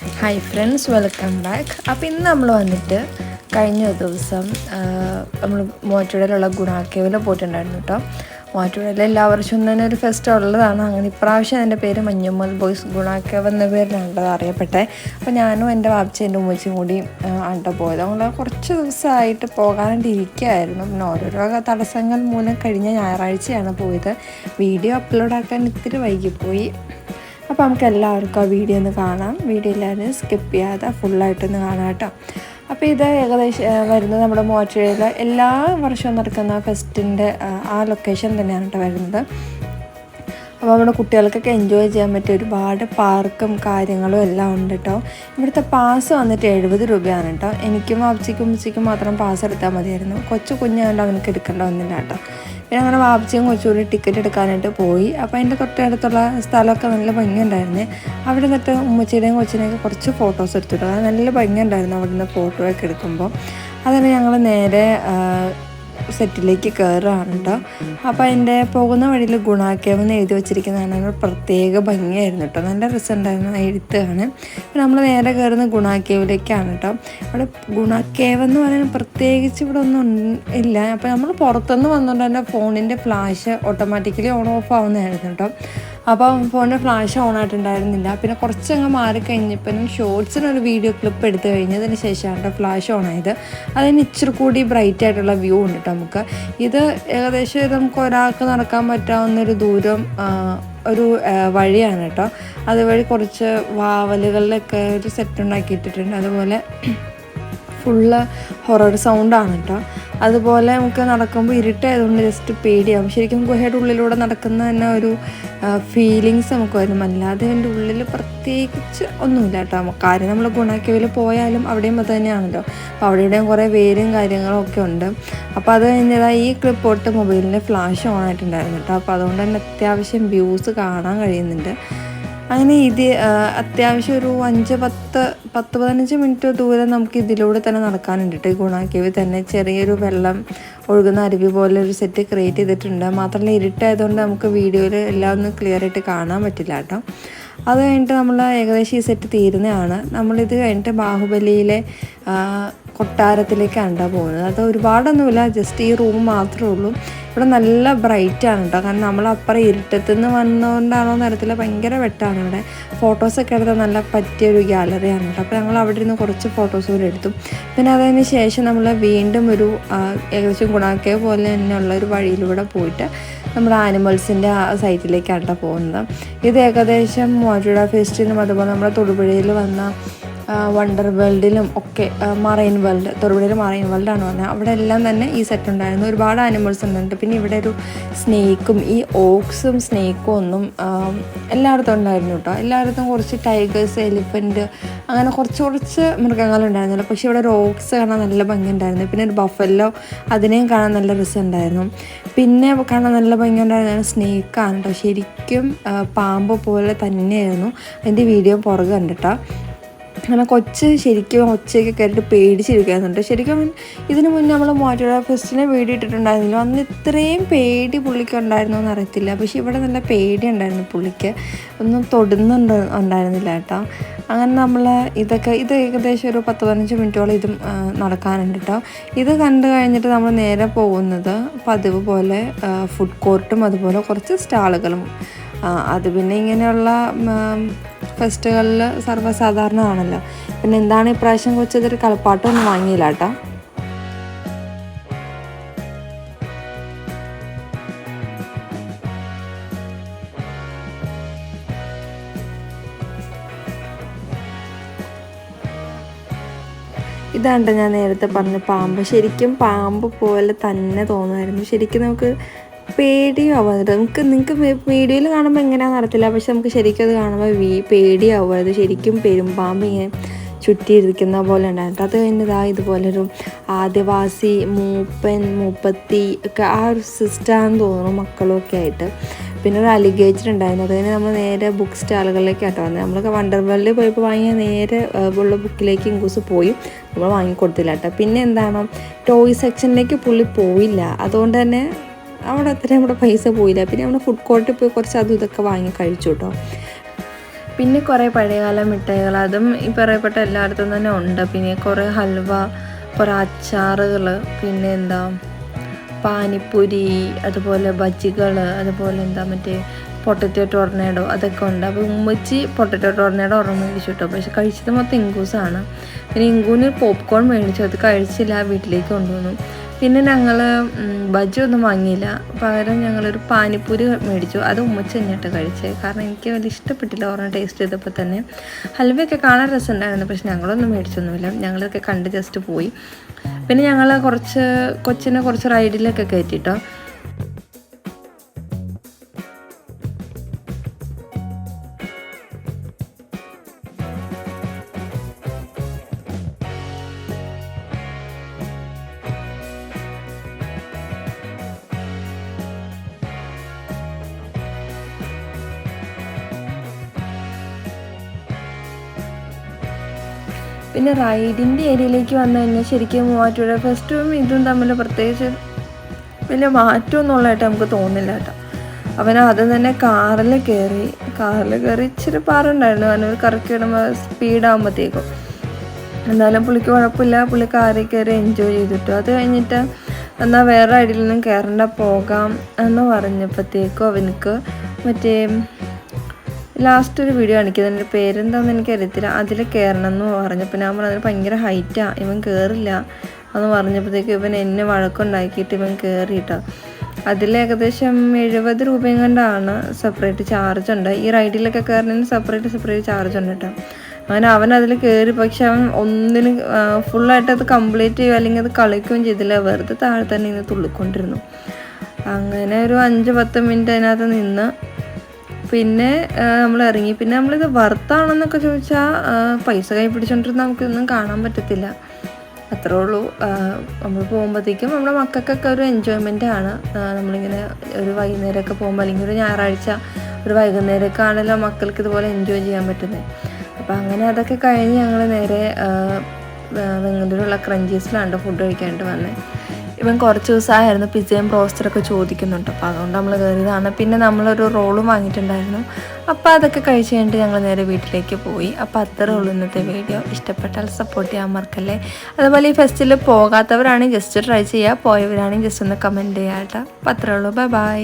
Hi friends welcome back അപ്പോൾ ഇന്ന് നമ്മൾ വന്നിട്ട് കഴിഞ്ഞ ദിവസം നമ്മൾ മൂവാറ്റുപുഴയിലുള്ള ഗുണാക്കേവിൽ പോയിട്ടുണ്ടായിരുന്നു കേട്ടോ. മൂവാറ്റുപുഴയിൽ എല്ലാ വർഷവും തന്നെ ഒരു ഫെസ്റ്റ് ഉള്ളതാണ്. അങ്ങനെ ഇപ്രാവശ്യം എന്റെ പേര് മഞ്ഞമ്മൽ ബോയ്സ് ഗുണാക്കേവ് എന്ന പേരിലാണത് അറിയപ്പെട്ടെ. അപ്പോൾ ഞാനും എന്റെ വാപ്പച്ച എന്റെ ഉമ്മച്ചും കൂടി ആണ്ട പോയത്. നമ്മൾ കുറച്ച് ദിവസമായിട്ട് പോകാനായിട്ട് ഇരിക്കുകയായിരുന്നു പിന്നെ ഓരോരോ തടസ്സങ്ങൾ മൂലം കഴിഞ്ഞ ഞായറാഴ്ചയാണ് പോയത്. വീഡിയോ അപ്ലോഡ് ആക്കാൻ ഇത്തിരി വൈകിപ്പോയി. അപ്പോൾ നമുക്ക് എല്ലാവർക്കും ആ വീഡിയോ ഒന്ന് കാണാം. വീഡിയോ എല്ലാവരും സ്കിപ്പ് ചെയ്യാതെ ഫുള്ളായിട്ടൊന്ന് കാണാം കേട്ടോ. അപ്പോൾ ഇത് ഏകദേശം വരുന്നത് നമ്മുടെ മോറ്റുപുഴയിൽ എല്ലാ വർഷവും നടക്കുന്ന ഫെസ്റ്റിന്റെ ആ ലൊക്കേഷൻ തന്നെയാണ് കേട്ടോ വരുന്നത്. അപ്പോൾ നമ്മുടെ കുട്ടികൾക്കൊക്കെ എൻജോയ് ചെയ്യാൻ പറ്റിയ ഒരുപാട് പാർക്കും കാര്യങ്ങളും എല്ലാം ഉണ്ട് കേട്ടോ. ഇവിടുത്തെ പാസ് വന്നിട്ട് എഴുപത് രൂപയാണ് കേട്ടോ. എനിക്കും വാപ്ചിക്കും ഉച്ചയ്ക്കും മാത്രം പാസ് എടുത്താൽ മതിയായിരുന്നു. കൊച്ചു കുഞ്ഞായതുകൊണ്ട് അവനക്ക് എടുക്കേണ്ട ഒന്നില്ല കേട്ടോ. പിന്നെ അങ്ങനെ വാപ്ചിയും കൊച്ചുകൂടി ടിക്കറ്റ് എടുക്കാനായിട്ട് പോയി. അപ്പോൾ അതിന്റെ തൊട്ടടുത്തുള്ള സ്ഥലമൊക്കെ നല്ല ഭംഗിയുണ്ടായിരുന്നേ. അവിടെ നിന്നിട്ട് ഉമ്മച്ചിയുടെയും കൊച്ചിനെയൊക്കെ കുറച്ച് ഫോട്ടോസ് എടുത്തിട്ടു നല്ല ഭംഗിയുണ്ടായിരുന്നു അവിടെ നിന്ന് ഫോട്ടോ ഒക്കെ എടുക്കുമ്പോൾ. അതന്നെ ഞങ്ങൾ നേരെ സെറ്റിലേക്ക് കയറുകയാണ് കേട്ടോ അപ്പോൾ അതിന്റെ പോകുന്ന വഴിയിൽ ഗുണാക്കേവ് എന്ന് എഴുതി വെച്ചിരിക്കുന്നതാണ് പ്രത്യേക ഭംഗിയായിരുന്നു കേട്ടോ നല്ല രസമുണ്ടായിരുന്നു ആ എഴുത്ത് കാണാൻ നമ്മൾ നേരെ കയറുന്ന ഗുണാക്കേവിലേക്കാണ് കേട്ടോ അവിടെ ഗുണാക്കേവ് എന്ന് പറയുന്നത് പ്രത്യേകിച്ച് ഇവിടെ ഒന്നും ഇല്ല. അപ്പോൾ നമ്മൾ പുറത്തുനിന്ന് വന്നുകൊണ്ട് തന്നെ ഫോണിന്റെ ഫ്ലാഷ് ഓട്ടോമാറ്റിക്കലി ഓൺ ഓഫ് ആവുന്നതായിരുന്നു കേട്ടോ അപ്പോൾ ഫോണിന്റെ ഫ്ലാഷ് ഓൺ ആയിട്ടുണ്ടായിരുന്നില്ല. പിന്നെ കുറച്ചങ്ങ് മാറി കഴിഞ്ഞപ്പോൾ ഷോർട്സിനൊരു വീഡിയോ ക്ലിപ്പ് എടുത്തു കഴിഞ്ഞതിന് ശേഷമാണ് ഫ്ലാഷ് ഓൺ ആയത്. അതിന് ഇച്ചിരി കൂടി ബ്രൈറ്റ് ആയിട്ടുള്ള വ്യൂ ഉണ്ട് കേട്ടോ നമുക്ക്. ഇത് ഏകദേശം നമുക്ക് ഒരാൾക്ക് നടക്കാൻ പറ്റാവുന്നൊരു ദൂരം ഒരു വഴിയാണ് കേട്ടോ അതുവഴി കുറച്ച് വാവലുകളിലൊക്കെ ഒരു സെറ്റ് ഉണ്ടാക്കിയിട്ടിട്ടുണ്ട്. അതുപോലെ ഫുള്ള് ഹൊറർ സൗണ്ടാണ് കേട്ടോ. അതുപോലെ നമുക്ക് നടക്കുമ്പോൾ ഇരുട്ടായതുകൊണ്ട് ജസ്റ്റ് പേടിയാവും. ശരിക്കും ഗുഹയുടെ ഉള്ളിലൂടെ നടക്കുന്ന തന്നെ ഒരു ഫീലിങ്സ് നമുക്ക് വരും അല്ലാതെ എന്റെ ഉള്ളിൽ പ്രത്യേകിച്ച് ഒന്നുമില്ല കേട്ടോ. കാര്യം നമ്മൾ ഗുണക്കവിൽ പോയാലും അവിടെയും അത് തന്നെയാണല്ലോ. അപ്പോൾ അവിടെ കുറേ വേരും കാര്യങ്ങളും ഒക്കെ ഉണ്ട്. അപ്പോൾ അത് കഴിഞ്ഞതാ ഈ ക്ലിപ്പ് തൊട്ട് മൊബൈലിന്റെ ഫ്ലാഷ് ഓൺ ആയിട്ടുണ്ടായിരുന്നു കേട്ടോ. അപ്പോൾ അതുകൊണ്ട് തന്നെ അത്യാവശ്യം വ്യൂസ് കാണാൻ കഴിയുന്നുണ്ട്. അങ്ങനെ ഇത് അത്യാവശ്യം ഒരു അഞ്ച് പത്ത് പത്ത് പതിനഞ്ച് മിനിറ്റ് ദൂരം നമുക്ക് ഇതിലൂടെ തന്നെ നടക്കാനുണ്ട് കേട്ടോ ഈ തന്നെ ചെറിയൊരു വെള്ളം ഒഴുകുന്ന അരുവി പോലെ ഒരു സെറ്റ് ക്രിയേറ്റ് ചെയ്തിട്ടുണ്ട്. മാത്രമല്ല ഇരുട്ടായതുകൊണ്ട് നമുക്ക് വീഡിയോയിൽ എല്ലാം ഒന്നും ക്ലിയർ ആയിട്ട് കാണാൻ പറ്റില്ല കേട്ടോ അത് കഴിഞ്ഞിട്ട് നമ്മൾ ഏകദേശം ഈ സെറ്റ് തീരുന്നതാണ്. നമ്മളിത് കഴിഞ്ഞിട്ട് ബാഹുബലിയിലെ കൊട്ടാരത്തിലേക്കാണ് കേട്ടോ പോകുന്നത്. അത് ഒരുപാടൊന്നുമില്ല ജസ്റ്റ് ഈ റൂം മാത്രമേ ഉള്ളൂ. ഇവിടെ നല്ല ബ്രൈറ്റാണ് കേട്ടോ കാരണം നമ്മൾ അപ്പുറം ഇരുട്ടത്തു നിന്ന് വന്നുകൊണ്ടാണോ നേരത്തിൽ ഭയങ്കര വെട്ടാണ് ഇവിടെ. ഫോട്ടോസൊക്കെ എടുത്താൽ നല്ല പറ്റിയൊരു ഗ്യാലറിയാണ് കേട്ടോ അപ്പോൾ ഞങ്ങൾ അവിടെ ഇരുന്ന് കുറച്ച് ഫോട്ടോസ് കൂടെ എടുത്തു. പിന്നെ അതിന് ശേഷം നമ്മൾ വീണ്ടും ഒരു ഏകദേശം ഗുണാക്കേ പോലെ തന്നെയുള്ള ഒരു വഴിയിലൂടെ പോയിട്ട് നമ്മൾ ആനിമൽസിന്റെ സൈറ്റിലേക്കാണ് കേട്ടോ പോകുന്നത്. ഇത് ഏകദേശം മോറ്റുട ഫെസ്റ്റിനും അതുപോലെ നമ്മുടെ തൊടുപുഴയിൽ വന്ന വണ്ടർ വേൾഡിലും ഒക്കെ മറൈൻ വേൾഡ് തൊടുപുഴയിൽ മറൈൻ വേൾഡാണ് പറഞ്ഞത് അവിടെ എല്ലാം തന്നെ ഈ സെറ്റ് ഉണ്ടായിരുന്നു. ഒരുപാട് ആനിമൽസ് ഉണ്ട് പിന്നെ ഇവിടെ ഒരു സ്നേക്കും ഈ ഓക്സും സ്നേക്കും ഒന്നും എല്ലായിടത്തും ഉണ്ടായിരുന്നു കേട്ടോ എല്ലായിടത്തും കുറച്ച് ടൈഗേഴ്സ് എലിഫന്റ് അങ്ങനെ കുറച്ച് കുറച്ച് മൃഗങ്ങളുണ്ടായിരുന്നല്ലോ പക്ഷേ ഇവിടെ ഒരു ഓക്സ് കാണാൻ നല്ല ഭംഗി ഉണ്ടായിരുന്നു പിന്നെ ഒരു ബഫല്ലോ അതിനെയും കാണാൻ നല്ല രസമുണ്ടായിരുന്നു. പിന്നെ കാണാൻ നല്ല ഭംഗി ഉണ്ടായിരുന്നു സ്നേക്കാണ് കേട്ടോ ശരിക്കും പാമ്പ് പോലെ തന്നെയായിരുന്നു. അതിന്റെ വീഡിയോ പുറകെ കണ്ടിട്ടോ. അങ്ങനെ കൊച്ച് ശരിക്കും ഒച്ചയൊക്കെ കയറിയിട്ട് പേടിച്ചിരിക്കുന്നുണ്ട് ശരിക്കും ഇതിനു മുന്നേ നമ്മൾ മോറ്റുപുഴ ഫെസ്റ്റിനെ വീഡിയോ ഇട്ടിട്ടുണ്ടായിരുന്നില്ല അന്ന് ഇത്രയും പേടി പുള്ളിക്ക് ഉണ്ടായിരുന്നോ എന്ന് അറിയത്തില്ല. പക്ഷെ ഇവിടെ നല്ല പേടി ഉണ്ടായിരുന്നു പുള്ളിക്ക്. ഒന്നും തൊടുന്നുണ്ട് ഉണ്ടായിരുന്നില്ല കേട്ടോ. അങ്ങനെ നമ്മൾ ഇതൊക്കെ ഇത് ഏകദേശം ഒരു പത്ത് പതിനഞ്ച് മിനിറ്റോളം ഇതും നടക്കാനുണ്ട് കേട്ടോ. ഇത് കണ്ടു കഴിഞ്ഞിട്ട് നമ്മൾ നേരെ പോകുന്നത് പതിവ് പോലെ ഫുഡ് കോർട്ടും അതുപോലെ കുറച്ച് സ്റ്റാളുകളും അത് പിന്നെ ഇങ്ങനെയുള്ള ഫെസ്റ്റുകളിൽ സർവസാധാരണമാണല്ലോ. പിന്നെ എന്താണ് ഇപ്രാവശ്യം കൊച്ചതൊരു കളിപ്പാട്ടമൊന്നും വാങ്ങിയില്ല കേട്ടോ. ഇതാണ്ട് ഞാൻ നേരത്തെ പറഞ്ഞ പാമ്പ്. ശരിക്കും പാമ്പ് പോലെ തന്നെ തോന്നുമായിരുന്നു. ശരിക്കും നമുക്ക് പേടിയും അത് നമുക്ക് നിങ്ങൾക്ക് വീഡിയോയിൽ കാണുമ്പോൾ എങ്ങനെയാണെന്ന് അറിയത്തില്ല പക്ഷെ നമുക്ക് ശരിക്കും അത് കാണുമ്പോൾ വീ പേടിയാവും അത് ശരിക്കും പെരുമ്പാമ്പ് ഇങ്ങനെ ചുറ്റിയിരിക്കുന്ന പോലെ ഉണ്ടായിരുന്നു. അത് കഴിഞ്ഞതാ ഇതുപോലൊരു ആദിവാസി മൂപ്പൻ മൂപ്പത്തി ഒക്കെ ആ ഒരു സിസ്റ്റാന്ന് തോന്നുന്നു മക്കളൊക്കെ ആയിട്ട്. പിന്നെ ഒരു അലിഗേറ്റർ ഉണ്ടായിരുന്നു. അത് കഴിഞ്ഞ് നമ്മൾ നേരെ ബുക്ക് സ്റ്റാളുകളിലേക്കാട്ടോ വന്നത്. നമ്മൾ വണ്ടർ വേൾഡിൽ പോയപ്പോൾ വാങ്ങിയ നേരെ ഉള്ള ബുക്കിലേക്ക് ഇങ്കൂസ് പോയി. നമ്മൾ വാങ്ങിക്കൊടുത്തില്ല കേട്ടോ പിന്നെ എന്താണ്? ടോയ് സെക്ഷനിലേക്ക് പുള്ളി പോയില്ല. അതുകൊണ്ട് തന്നെ അവിടെ അത്രയും നമ്മുടെ പൈസ പോയില്ല. പിന്നെ നമ്മൾ ഫുഡ് കോർട്ടിൽ പോയി കുറച്ച് അതും ഇതൊക്കെ വാങ്ങി കഴിച്ചു കേട്ടോ പിന്നെ കുറേ പഴയകാല മിഠായികൾ അതും ഈ പറയപ്പെട്ട എല്ലായിടത്തും തന്നെ ഉണ്ട്. പിന്നെ കുറേ ഹൽവ കുറേ അച്ചാറുകൾ പിന്നെ എന്താ പാനിപ്പൂരി അതുപോലെ ബജ്ജികൾ അതുപോലെ എന്താ മറ്റേ പൊട്ടറ്റോ ടോർണേഡോ അതൊക്കെ ഉണ്ട്. അപ്പോൾ ഉമ്മച്ചി പൊട്ടറ്റോ ടോർണേഡോ ഒരെണ്ണം മേടിച്ചു കേട്ടോ പക്ഷെ കഴിച്ചത് മൊത്തം ഇങ്കൂസാണ്. പിന്നെ ഇങ്കൂന് പോപ്കോൺ മേടിച്ചു. അത് കഴിച്ചില്ല വീട്ടിലേക്ക് കൊണ്ടുവന്നു. പിന്നെ ഞങ്ങൾ ബജ്ജി ഒന്നും വാങ്ങിയില്ല. പകരം ഞങ്ങളൊരു പാനിപ്പൂരി മേടിച്ചു. അത് ഉമ്മച്ച തന്നെയായിട്ട് കഴിച്ചത് കാരണം എനിക്ക് വലിയ ഇഷ്ടപ്പെട്ടില്ല ഒരെണ്ണം ടേസ്റ്റ് ചെയ്തപ്പോൾ തന്നെ. ഹൽവയൊക്കെ കാണാൻ രസമുണ്ടായിരുന്നു. പക്ഷെ ഞങ്ങളൊന്നും മേടിച്ചൊന്നുമില്ല. ഞങ്ങളൊക്കെ കണ്ട് ജസ്റ്റ് പോയി. പിന്നെ ഞങ്ങൾ കുറച്ച് കൊച്ചിനെ കുറച്ച് റൈഡിലൊക്കെ കയറ്റിട്ടോ. പിന്നെ റൈഡിന്റെ ഏരിയയിലേക്ക് വന്നു കഴിഞ്ഞാൽ ശരിക്കും മൂവാറ്റുപുഴ ഫെസ്റ്റും ഇതും തമ്മിൽ പ്രത്യേകിച്ച് വലിയ മാറ്റമൊന്നുള്ളതായിട്ട് നമുക്ക് തോന്നില്ല കേട്ടോ. അവൻ അത് തന്നെ കാറിൽ കയറി കാറിൽ കയറി ഇച്ചിരി പാറുണ്ടായിരുന്നു അവനൊരു കറക്കിടുമ്പോൾ സ്പീഡാകുമ്പോഴത്തേക്കും എന്നാലും പുള്ളിക്ക് കുഴപ്പമില്ല. പുള്ളി കാറിൽ കയറി എൻജോയ് ചെയ്തിട്ടു. അത് കഴിഞ്ഞിട്ട് എന്നാൽ വേറെ അടിയിൽ നിന്നും കയറണ്ട പോകാം എന്ന് പറഞ്ഞപ്പോഴത്തേക്കും അവനക്ക് മറ്റേ ലാസ്റ്റ് ഒരു വീഡിയോ കാണിക്കുന്നത് എന്റെ പേരെന്താണെന്ന് എനിക്ക് അറിയത്തില്ല അതിൽ കയറണം എന്ന് പറഞ്ഞപ്പോൾ ഞാൻ പറഞ്ഞത് ഭയങ്കര ഹൈറ്റാണ് ഇവൻ കയറില്ല എന്ന് പറഞ്ഞപ്പോഴത്തേക്ക് ഇവൻ എന്നെ വഴക്കുണ്ടാക്കിയിട്ട് ഇവൻ കയറിയിട്ടോ അതിൽ ഏകദേശം എഴുപത് രൂപയും കൊണ്ടാണ് സെപ്പറേറ്റ് ചാർജ് ഉണ്ട്. ഈ റൈഡിലൊക്കെ കയറുന്നതിന് സെപ്പറേറ്റ് സെപ്പറേറ്റ് ചാർജ് ഉണ്ട് കേട്ടോ അങ്ങനെ അവൻ അതിൽ കയറി പക്ഷെ അവൻ ഒന്നിനും ഫുള്ളായിട്ട് അത് കംപ്ലീറ്റ് ചെയ്യുക അല്ലെങ്കിൽ അത് കളിക്കുകയും ചെയ്തില്ല. വെറുതെ താഴെ തന്നെ ഇന്ന് തുള്ളിക്കൊണ്ടിരുന്നു. അങ്ങനെ ഒരു അഞ്ച് പത്ത് മിനിറ്റ് അതിനകത്ത് നിന്ന് പിന്നെ നമ്മൾ ഇറങ്ങി. പിന്നെ നമ്മളിത് വർത്താണെന്നൊക്കെ ചോദിച്ചാൽ പൈസ കൈ പിടിച്ചോണ്ടിരുന്ന നമുക്കൊന്നും കാണാൻ പറ്റത്തില്ല. അത്രേ ഉള്ളൂ. നമ്മൾ പോകുമ്പോഴത്തേക്കും നമ്മുടെ മക്കൾക്കൊക്കെ ഒരു എൻജോയ്മെന്റ് ആണ്. നമ്മളിങ്ങനെ ഒരു വൈകുന്നേരമൊക്കെ പോകുമ്പോൾ അല്ലെങ്കിൽ ഒരു ഞായറാഴ്ച ഒരു വൈകുന്നേരമൊക്കെ ആണല്ലോ മക്കൾക്ക് ഇതുപോലെ എൻജോയ് ചെയ്യാൻ പറ്റുന്നത്. അപ്പോൾ അങ്ങനെ അതൊക്കെ കഴിഞ്ഞ് ഞങ്ങൾ നേരെ വെങ്ങലൂരുള്ള ക്രഞ്ചീസിലാണ് ഫുഡ് കഴിക്കാനായിട്ട് വന്നത് ഇവൻ കുറച്ച് ദിവസമായിരുന്നു പിസയും ബ്രോസ്റ്ററൊക്കെ ചോദിക്കുന്നുണ്ട്. അപ്പോൾ അതുകൊണ്ട് നമ്മൾ കയറിയതാണ്. പിന്നെ നമ്മളൊരു റോളും വാങ്ങിയിട്ടുണ്ടായിരുന്നു. അപ്പോൾ അതൊക്കെ കഴിച്ച് കഴിഞ്ഞിട്ട് ഞങ്ങൾ നേരെ വീട്ടിലേക്ക് പോയി. അപ്പോൾ അത്രേ ഉള്ളൂ ഇന്നത്തെ വീഡിയോ. ഇഷ്ടപ്പെട്ടാൽ സപ്പോർട്ട് ചെയ്യാൻ മറക്കല്ലേ. അതുപോലെ ഈ ഫെസ്റ്റിൽ പോകാത്തവരാണെങ്കിൽ ജസ്റ്റ് ട്രൈ ചെയ്യുക പോയവരാണെങ്കിൽ ജസ്റ്റ് ഒന്ന് കമന്റ് ചെയ്യാം കേട്ടോ. അപ്പോൾ അത്രേ ഉള്ളൂ. Bye bye